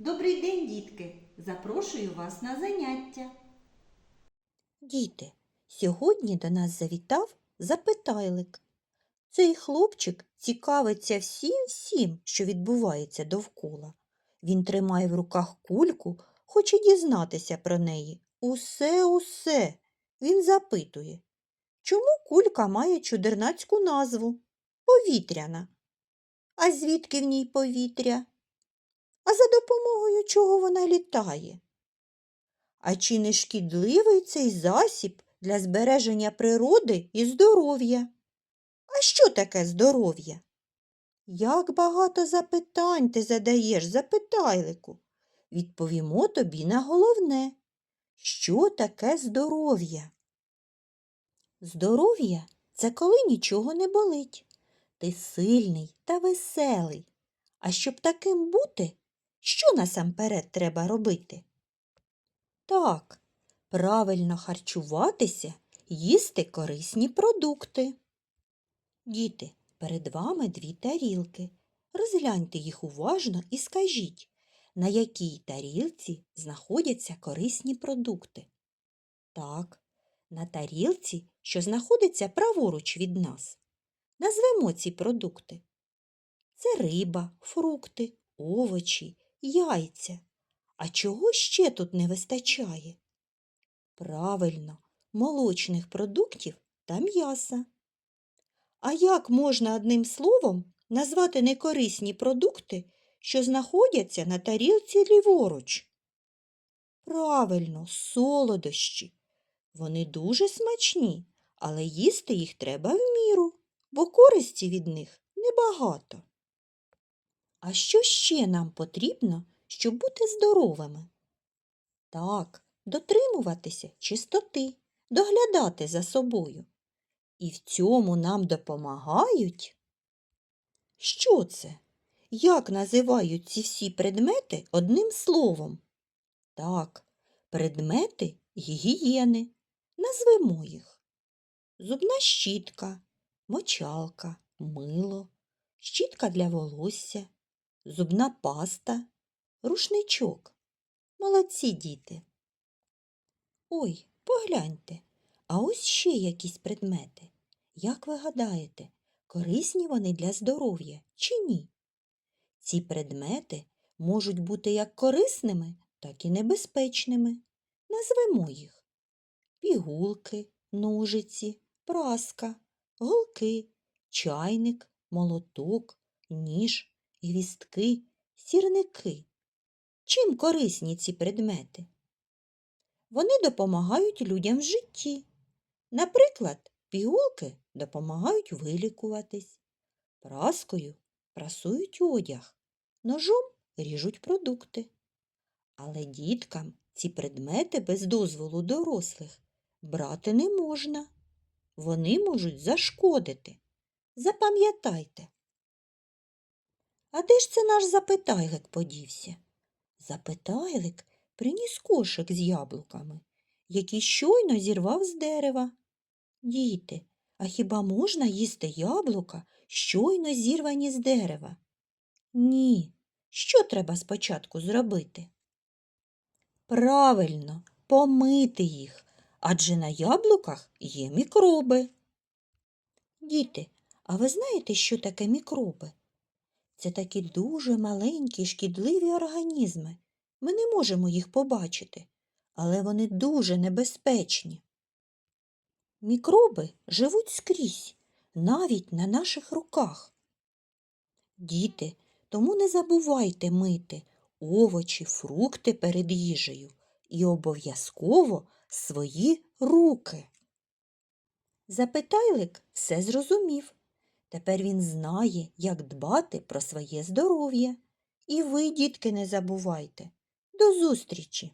Добрий день, дітки! Запрошую вас на заняття. Діти, сьогодні до нас завітав запитайлик. Цей хлопчик цікавиться всім всім, що відбувається довкола. Він тримає в руках кульку, хоче дізнатися про неї. Усе, усе. Він запитує, чому кулька має чудернацьку назву? Повітряна. А звідки в ній повітря? Допомогою чого вона літає? А чи не шкідливий цей засіб для збереження природи і здоров'я? А що таке здоров'я? Як багато запитань ти задаєш, запитайлику. Відповімо тобі на головне. Що таке здоров'я? Здоров'я це коли нічого не болить. Ти сильний та веселий. А щоб таким бути, що насамперед треба робити? Так, правильно харчуватися, їсти корисні продукти. Діти, перед вами дві тарілки. Розгляньте їх уважно і скажіть, на якій тарілці знаходяться корисні продукти. Так, на тарілці, що знаходиться праворуч від нас. Назвемо ці продукти. Це риба, фрукти, овочі, яйця. А чого ще тут не вистачає? Правильно, молочних продуктів та м'яса. А як можна одним словом назвати некорисні продукти, що знаходяться на тарілці ліворуч? Правильно, солодощі. Вони дуже смачні, але їсти їх треба в міру, бо користі від них небагато. А що ще нам потрібно, щоб бути здоровими? Так, дотримуватися чистоти, доглядати за собою. І в цьому нам допомагають. Що це? Як називають ці всі предмети одним словом? Так, предмети гігієни. Назвемо їх. Зубна щітка, мочалка, мило, щітка для волосся, зубна паста, рушничок. Молодці діти. Ой, погляньте, а ось ще якісь предмети. Як ви гадаєте, корисні вони для здоров'я чи ні? Ці предмети можуть бути як корисними, так і небезпечними. Назвемо їх пігулки, ножиці, праска, голки, чайник, молоток, ніж, гвістки, сірники. Чим корисні ці предмети? Вони допомагають людям в житті. Наприклад, пігулки допомагають вилікуватись, праскою прасують одяг, ножом ріжуть продукти. Але діткам ці предмети без дозволу дорослих брати не можна. Вони можуть зашкодити. Запам'ятайте. А де ж це наш запитайлик подівся? Запитайлик приніс кошик з яблуками, який щойно зірвав з дерева. Діти, а хіба можна їсти яблука, щойно зірвані з дерева? Ні. Що треба спочатку зробити? Правильно, помити їх, адже на яблуках є мікроби. Діти, а ви знаєте, що таке мікроби? Це такі дуже маленькі шкідливі організми. Ми не можемо їх побачити, але вони дуже небезпечні. Мікроби живуть скрізь, навіть на наших руках. Діти, тому не забувайте мити овочі, фрукти перед їжею і обов'язково свої руки. Запитайлик все зрозумів. Тепер він знає, як дбати про своє здоров'я. І ви, дітки, не забувайте. До зустрічі!